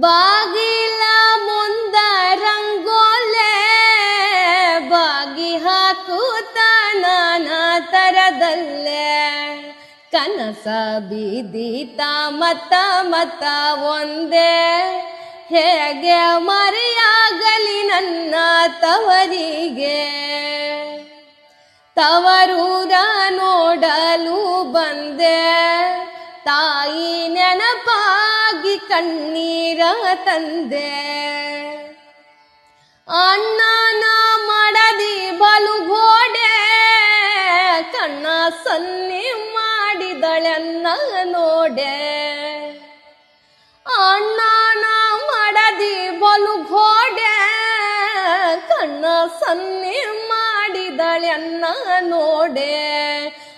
ಬಾಗಿಲ ಮುಂದ ರಂಗೋಲೆ, ಬಾಗಿ ಹಾಕುತ್ತ ನಾನಾ ತರದಲ್ಲೇ. ಕನಸ ಬೀದಿತ ಮತ ಮತ ಒಂದೇ. ಹೇಗೆ ಮರೆಯಾಗಲಿ ನನ್ನ ತವರಿಗೆ. ತವರೂರ ನೋಡಲು ಬಂದೆ. ತಾಯಿ ನೆನಪಾಗಿ ಕಣ್ಣೀರ ತಂದೆ. ಅಣ್ಣನ ಮಡದಿ ಬಲು ಗೋಡೆ ಕಣ್ಣ ಸನ್ನಿ ಮಾಡಿದಳೆನ್ನ ನೋಡೆ. ಅಣ್ಣನ ಮಡದಿ ಬಲು ಗೋಡೆ ಕಣ್ಣ ಸನ್ನಿ ಮಾಡಿದಳೆನ್ನ ನೋಡೆ.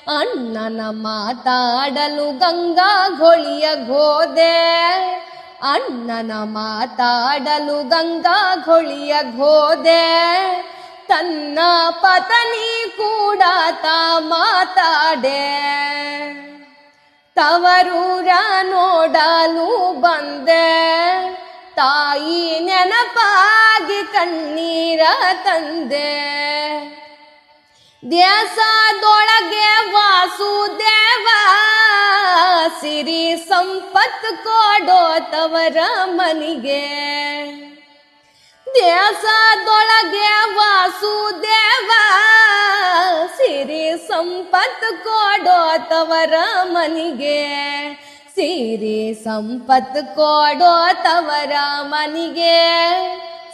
ಅಣ್ಣನ ಮಾತಾಡಲು ಗಂಗಾ ಘೊಳಿಯ ಗೋದೆ. ಅಣ್ಣನ ಮಾತಾಡಲು ಗಂಗಾ ಘೊಳಿಯ ಗೋದೆ. ತನ್ನ ಪತನಿ ಕೂಡ ತಾ ಮಾತಾಡೆ. ತವರೂರ ನೋಡಲು ಬಂದೆ. ತಾಯಿ ನೆನಪಾಗಿ ಕಣ್ಣೀರ ತಂದೆ. ದೇಶದೊಳಗೆ ಕೊಡೋ ತವರ ಮನಿಗೆ. ದೇಶದೊಳಗೆ ವಾಸುದೇವ, ಸಿರಿ ಸಂಪತ್ ಕೊಡೋ ತವರ ಮನಿಗೆ. ಸಿರಿ ಸಂಪತ್ ಕೊಡೋ ತವರ ಮನಿಗೆ.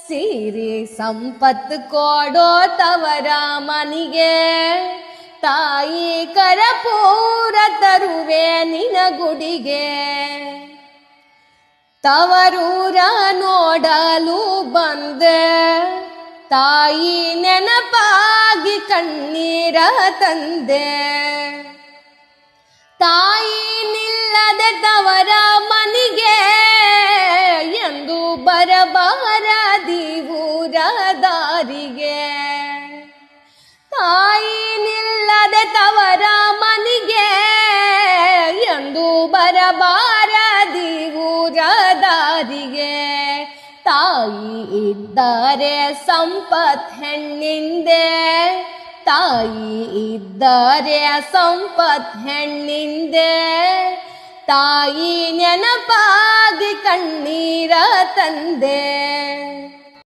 ಸಿರಿ ಸಂಪತ್ ಕೊಡೋ ತವರ ಮನಿಗೆ. ತಾಯಿ ಕರಪೂರ ಗುಡಿಗೆ. ತವರೂರ ನೋಡಲು ಬಂದೆ. ತಾಯಿ ನೆನಪಾಗಿ ಕಣ್ಣೀರ ತಂದೆ. ತಾಯಿ ನಿಲ್ಲದೆ ತವರ ಮನಿಗೆ ಎಂದು ಬರಬಾರದಿ ಊರ ದಾರಿಗೆ. ತಾಯಿ ಬರಬಾರದಿ ಊರದಾರಿಗೆ ತಾಯಿ ಇದ್ದರೆ ಸಂಪತ್ ಹೆಣ್ಣಿಂದೆ. ತಾಯಿ ಇದ್ದರೆ ಸಂಪತ್ ಹೆಣ್ಣಿಂದೆ. ತಾಯಿ ನೆನಪಾಗಿ ಕಣ್ಣೀರ ತಂದೆ.